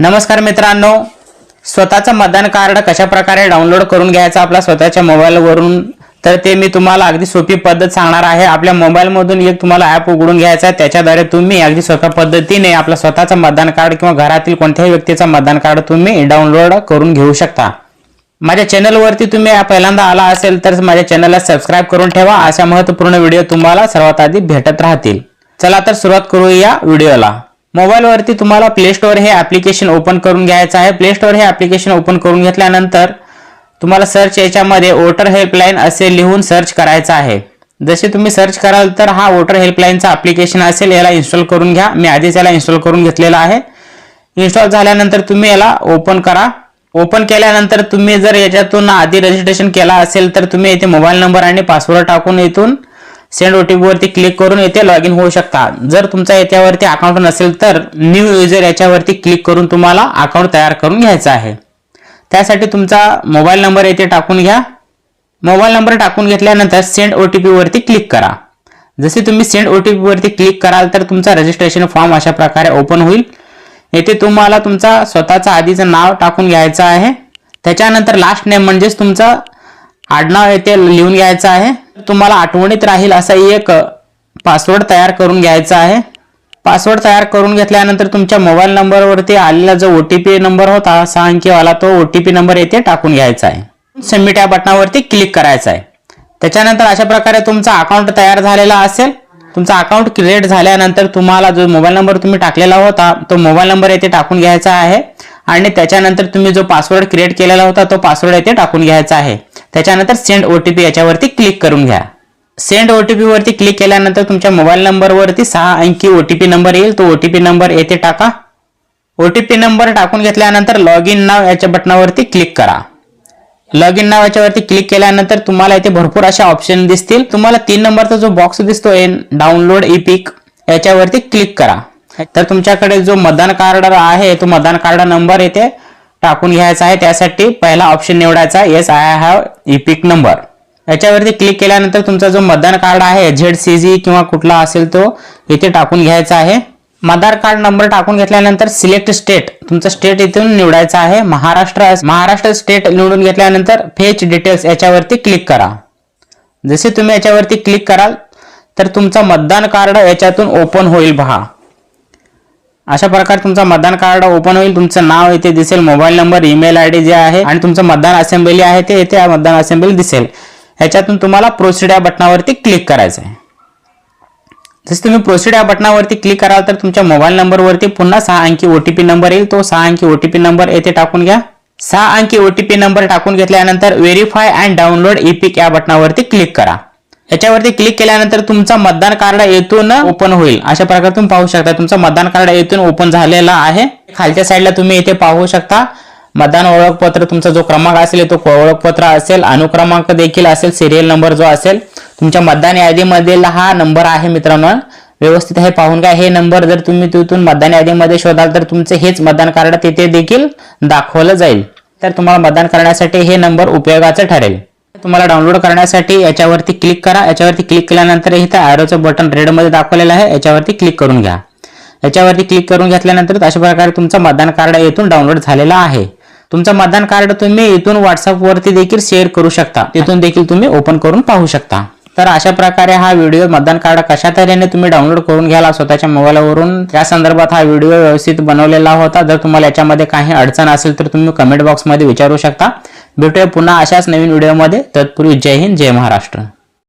नमस्कार मित्रांनो. स्वतःचं मतदान कार्ड कशा प्रकारे डाउनलोड करून घ्यायचं आपल्या स्वतःच्या मोबाईलवरून? तर ते मी तुम्हाला अगदी सोपी पद्धत सांगणार आहे. आपल्या मोबाईलमधून एक तुम्हाला ॲप उघडून घ्यायचा आहे. त्याच्याद्वारे तुम्ही अगदी सोप्या पद्धतीने आपलं स्वतःचं मतदान कार्ड किंवा घरातील कोणत्याही व्यक्तीचं मतदान कार्ड तुम्ही डाउनलोड करून घेऊ शकता. माझ्या चॅनलवरती तुम्ही पहिल्यांदा आला असेल तर माझ्या चॅनलला सबस्क्राईब करून ठेवा. अशा महत्त्वपूर्ण व्हिडिओ तुम्हाला सर्वात आधी भेटत राहतील. चला तर सुरुवात करूया व्हिडिओला. मोबाईलवरती तुम्हाला प्ले स्टोअर हे ॲप्लिकेशन ओपन करून घ्यायचं आहे. प्ले स्टोअर हे ॲप्लिकेशन ओपन करून घेतल्यानंतर तुम्हाला सर्च याच्यामध्ये वोटर हेल्पलाईन असे लिहून सर्च करायचं आहे. जसे तुम्ही सर्च कराल तर हा वोटर हेल्पलाईनचा ॲप्लिकेशन असेल याला इन्स्टॉल करून घ्या. मी आधीच याला इन्स्टॉल करून घेतलेला आहे. इन्स्टॉल झाल्यानंतर तुम्ही याला ओपन करा. ओपन केल्यानंतर तुम्ही जर याच्यातून आधी रजिस्ट्रेशन केला असेल तर तुम्ही इथे मोबाईल नंबर आणि पासवर्ड टाकून इथून सेंड ओ टी वरती क्लिक करून येथे लॉग इन होऊ शकता. जर तुमचा याच्यावरती अकाउंट नसेल तर न्यू युजर याच्यावरती क्लिक करून तुम्हाला अकाउंट तयार करून घ्यायचं आहे. त्यासाठी तुमचा मोबाईल नंबर येथे टाकून घ्या. मोबाईल नंबर टाकून घेतल्यानंतर सेंड ओ टी वरती क्लिक करा. जसे तुम्ही सेंड ओ टी वरती क्लिक कराल तर तुमचा रजिस्ट्रेशन फॉर्म अशा प्रकारे ओपन होईल. येथे तुम्हाला तुमचा स्वतःचा आधीचं नाव टाकून घ्यायचं आहे. त्याच्यानंतर लास्ट नेम म्हणजेच तुमचं आडनाव येथे लिहून घ्यायचं आहे. तुम्हाला आठवणीत राहील असा एक पासवर्ड तयार करून घ्यायचा आहे. पासवर्ड तयार करून घेतल्यानंतर तुमच्या मोबाईल नंबरवरती आलेला जो ओ टी पी नंबर होता सहा अंकीवाला तो ओ टी पी नंबर येथे टाकून घ्यायचा आहे. सबमिट या बटनावरती क्लिक करायचं आहे. त्याच्यानंतर अशा प्रकारे तुमचा अकाउंट तयार झालेला असेल. तुमचा अकाउंट क्रिएट झाल्यानंतर तुम्हाला जो मोबाईल नंबर तुम्ही टाकलेला होता तो मोबाईल नंबर येथे टाकून घ्यायचा आहे. आणि त्याच्यानंतर तुम्ही जो पासवर्ड क्रिएट केलेला होता तो पासवर्ड येथे टाकून घ्यायचा आहे. त्याच्यानंतर सेंड ओ टी पी याच्यावरती क्लिक करून घ्या. सेंड ओ टी वरती क्लिक केल्यानंतर तुमच्या मोबाईल नंबरवरती सहा अंकी ओ टी पी नंबर येईल. तो ओ टी पी नंबर येथे टाका. ओ टी पी नंबर टाकून घेतल्यानंतर लॉग इन नाव याच्या बटनावरती क्लिक करा. लॉग इन नाव याच्यावरती क्लिक केल्यानंतर तुम्हाला इथे भरपूर अशा ऑप्शन दिसतील. तुम्हाला तीन नंबरचा जो बॉक्स दिसतोय डाउनलोड ई पिक याच्यावरती क्लिक करा. तर तुमच्याकडे जो मतदान कार्ड आहे तो मतदान कार्ड नंबर येथे टाकून घ्यायचा आहे. त्यासाठी पहिला ऑप्शन निवडायचा yes I have EPIC number याच्यावरती क्लिक केल्यानंतर तुमचा जो मतदान कार्ड आहे झेड सी जी किंवा कुठला असेल तो इथे टाकून घ्यायचा आहे. मतदार कार्ड नंबर टाकून घेतल्यानंतर सिलेक्ट स्टेट तुमचं स्टेट इथून निवडायचं आहे. महाराष्ट्र महाराष्ट्र स्टेट निवडून घेतल्यानंतर फेच डिटेल्स याच्यावरती क्लिक करा. जसे तुम्ही याच्यावरती क्लिक कराल तर तुमचा मतदान कार्ड याच्यातून ओपन होईल पहा अशा प्रकारे तुमचा मतदान कार्ड ओपन होईल. तुमचं नाव येथे दिसेल. Mobile number email I D जे आहे आणि तुमचं मतदान असेंब्ली आहे ते येथे मतदान असेंब्ली दिसेल. ह्याच्यातून तुम्हाला प्रोसिड या बटनावरती क्लिक करायचं आहे जसं तुम्ही प्रोसिड या बटनावरती क्लिक कराल तर तुमच्या मोबाईल नंबरवरती पुन्हा सहा अंकी ओ टी पी नंबर येईल. तो सहा अंकी ओ टी पी नंबर येथे टाकून घ्या. सहा अंकी ओ टी पी नंबर टाकून घेतल्यानंतर व्हेरीफाय अँड डाउनलोड इपिक या बटनावरती क्लिक करा. याच्यावरती क्लिक केल्यानंतर तुमचा मतदान कार्ड येथून ओपन होईल. अशा प्रकारे तुम्ही पाहू शकता तुमचा मतदान कार्ड येथून ओपन झालेला आहे. खालच्या साईडला तुम्ही इथे पाहू शकता मतदान ओळखपत्र तुमचा जो क्रमांक असेल तो ओळखपत्र असेल अनुक्रमांक देखील असेल सिरियल नंबर जो असेल तुमच्या मतदान यादीमधील हा नंबर आहे मित्रांनो. व्यवस्थित हे पाहून घ्या हे नंबर जर तुम्ही तिथून मतदान यादीमध्ये शोधाल तर तुमचे हेच मतदान कार्ड तिथे देखील दाखवलं जाईल. तर तुम्हाला मतदान करण्यासाठी हे नंबर उपयोगाचं ठरेल. तुम्हाला डाउनलोड करण्यासाठी याच्यावरती क्लिक करा. याच्यावरती क्लिक केल्यानंतर इथं ॲरोचं बटन रेडमध्ये दाखवलेलं आहे. याच्यावरती क्लिक करून घ्या. याच्यावरती क्लिक करून घेतल्यानंतर अशा प्रकारे तुमचं मतदान कार्ड येथून डाउनलोड झालेला आहे. तुमचं मतदान कार्ड तुम्ही इथून व्हॉट्सअपवरती देखील शेअर करू शकता. तिथून देखील तुम्ही ओपन करून पाहू शकता. तर अशा प्रकारे हा व्हिडिओ मतदान कार्ड कशा तऱ्हेने तुम्ही डाउनलोड करून घ्याला स्वतःच्या मोबाईलवरून त्या संदर्भात हा व्हिडिओ व्यवस्थित बनवलेला होता. जर तुम्हाला याच्यामध्ये काही अडचण असेल तर तुम्ही कमेंट बॉक्समध्ये विचारू शकता. भेटूया पुन्हा अशाच नवीन व्हिडिओमध्ये. तत्पूर्वी जय हिंद जय महाराष्ट्र.